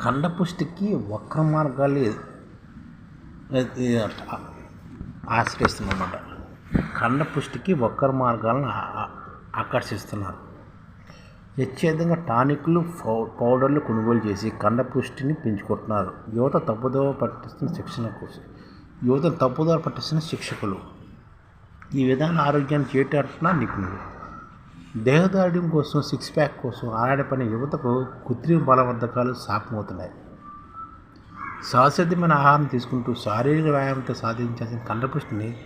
కండపుష్టికి వక్ర మార్గాలు ఆశ్రయిస్తున్నమాట కండపుష్టికి వక్ర మార్గాలను ఆకర్షిస్తున్నారు. నిశ్చేతంగా టానిక్లు పౌ- పౌడర్లు కొనుగోలు చేసి కండపుష్టిని పెంచుకుంటున్నారు. యువత తప్పుదోవ పట్టిస్తున్న శిక్షణ కోసం. యువత తప్పుదోవ పట్టిస్తున్న శిక్షకులు. ఈ విధాన ఆరోగ్యాన్ని చేటాడుతున్న నిపుణులు. దేహదార్ఢ్యం కోసం సిక్స్ ప్యాక్ కోసం ఆరాడపడిన యువతకు కృత్రిమ బలవర్ధకాలు శాపమవుతున్నాయి సహసిద్ధమైన ఆహారం తీసుకుంటూ శారీరక వ్యాయామంతో సాధించాల్సిన కండపుష్టిని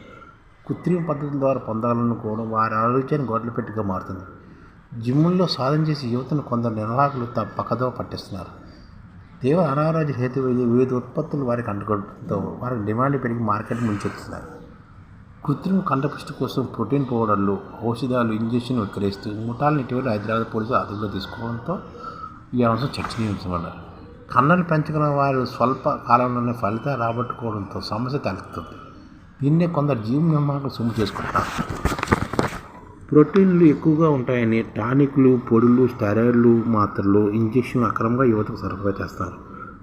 కృత్రిమ పద్ధతుల ద్వారా పొందాలనుకోవడం వారి ఆరోగ్యాన్ని గొడ్లపెట్టిగా మారుతుంది. జిమ్ముల్లో సాధన చేసి యువతను కొందరు నిర్వాహకులు త పక్కదో పట్టిస్తున్నారు. తీవ్ర అనారోగ్య హేతు వివిధ ఉత్పత్తులు వారికి అంటుకోవడంతో వారికి డిమాండ్ పెరిగి మార్కెట్ ముంచెత్తున్నారు కృత్రిమ కండపుష్టి కోసం ప్రోటీన్ పౌడర్లు ఔషధాలు ఇంజెక్షన్ విక్రయిస్తూ ముఠాలను ఇటీవల హైదరాబాద్ పోలీసులు అదుపులో తీసుకోవడంతో ఈ అంశం చర్చనీయాంశమన్నారు కన్నను పెంచుకున్న వారు స్వల్ప కాలంలోనే ఫలితాలు రాబట్టుకోవడంతో సమస్య తలెత్తుంది దీన్నే కొందరు జీవ నిర్మాణం సొమ్ము చేసుకుంటారు. ప్రోటీన్లు ఎక్కువగా ఉంటాయని టానిక్లు పొడులు స్టెరాయిడ్లు మాత్రలు ఇంజెక్షన్లు అక్రమంగా యువతకు సరఫరా చేస్తారు.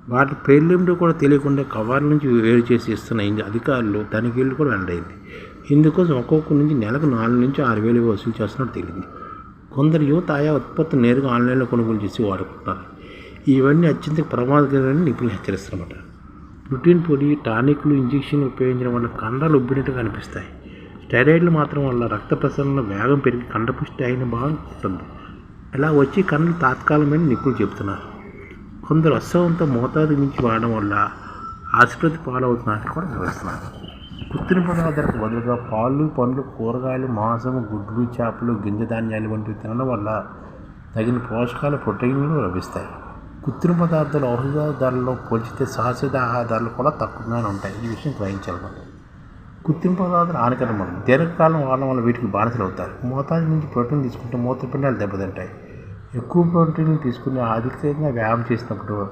వాటి పేర్లేమిటో కూడా తెలియకుండా కవర్ నుంచి వేరు చేసి ఇస్తున్న అధికారులు తనిఖీలు కూడా వెల్లడైంది ఇందుకోసం ఒక్కొక్క నుంచి నెలకు నాలుగు నుంచి ఆరు వేలు వసూలు చేస్తున్నట్టు తెలియదు. కొందరు యువత ఆయా ఉత్పత్తులు నేరుగా ఆన్లైన్లో కొనుగోలు చేసి వాడుకుంటున్నారు ఇవన్నీ అత్యంత ప్రమాదకరమని నిపుణులు హెచ్చరిస్తున్నమాట ప్రోటీన్ పొడి టానిక్లు ఇంజెక్షన్లు ఉపయోగించడం వల్ల కండలు ఉబ్బినట్టుగా అనిపిస్తాయి. స్టెరాయిడ్లు మాత్రం వల్ల రక్త ప్రసరణ వేగం పెరిగి కండపుష్టి అయిన భాగం ఉంటుంది ఇలా వచ్చి కండలు తాత్కాలమైన నిపుణులు చెబుతున్నారు. కొందరు అస్సవంతో మోతాదు మించి వాడడం వల్ల ఆసుపత్రి పాలవుతున్నారని కూడా వివరిస్తున్నారు. కృత్రిమ పదార్థాలకు బదులుగా పాలు పండ్లు కూరగాయలు మాంసం గుడ్లు చేపలు గింజ ధాన్యాలు వంటివి తినడం వల్ల తగిన పోషకాలు ప్రోటీన్లు లభిస్తాయి. కృత్రిమ పదార్థాలు ఔషధ ధరల్లో పోల్చితే సహసిద్ధ ఆహారాలు కూడా తక్కువగానే ఉంటాయి. ఈ విషయం గ్రహించాలి కృత్రిమ పదార్థాలు హానికరం దీర్ఘకాలం వాడడం వల్ల వీటికి బానిసలు అవుతారు. మోతాదు నుంచి ప్రోటీన్ తీసుకుంటే మూత్రపిండాలు దెబ్బతింటాయి. ఎక్కువ ప్రోటీన్ తీసుకుని అధికంగా వ్యాయామం చేసినప్పుడు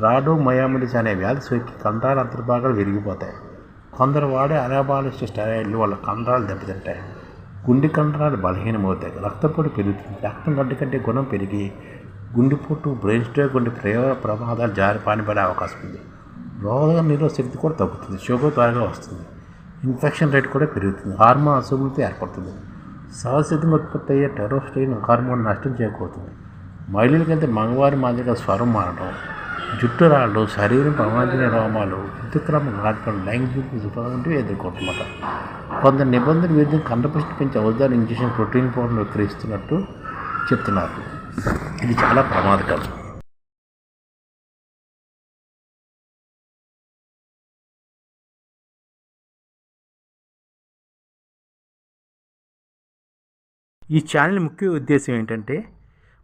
రాడో మయామిడిస్ అనే వ్యాధి సోకి కంటాల అంతర్భాగాలు విరిగిపోతాయి. కొందరు వాడే అనాబాలిస్ట్ స్టెరాయిడ్లు వాళ్ళ కండరాలు దెబ్బతింటాయి. గుండె కండరాలు బలహీనమవుతాయి. రక్తపోటు పెరుగుతుంది. రక్తం గడ్డ కంటే గుణం పెరిగి గుండెపోటు బ్రెయిన్ స్ట్రోక్ వంటి ప్రయోగ ప్రమాదాలు జారి పడే అవకాశం ఉంది. రోగ నిరోధ శక్తి కూడా తగ్గుతుంది. షుగర్ త్వరగా వస్తుంది. ఇన్ఫెక్షన్ రేట్ కూడా పెరుగుతుంది. హార్మోన్ అసమృతి ఏర్పడుతుంది. సహసిద్ధంగా ఉత్పత్తి అయ్యే టెరోస్టైన్ హార్మోన్ నష్టం చేకూరుతుంది. మహిళలకైతే మగవారి మాదిరిగా స్వరం మారడం జుట్టు రాళ్ళు శరీరం ప్రమాదమైన రోమాలు ఋతుక్రమం రాకపోవడం లైంగిక విఫలం వంటివి ఎదుర్కొంటున్నమాట కొందరు నిబంధనలు విరుద్ధంగా కండపుష్టి పెంచే ఔషధాలు ఇంజెక్షన్ ప్రోటీన్ పౌడర్ విక్రయిస్తున్నట్టు చెప్తున్నారు. ఇది చాలా ప్రమాదకరం. ఈ ఛానల్ ముఖ్య ఉద్దేశం ఏంటంటే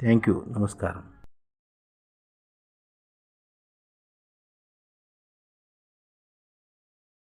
థ్యాంక్ యూ నమస్కారం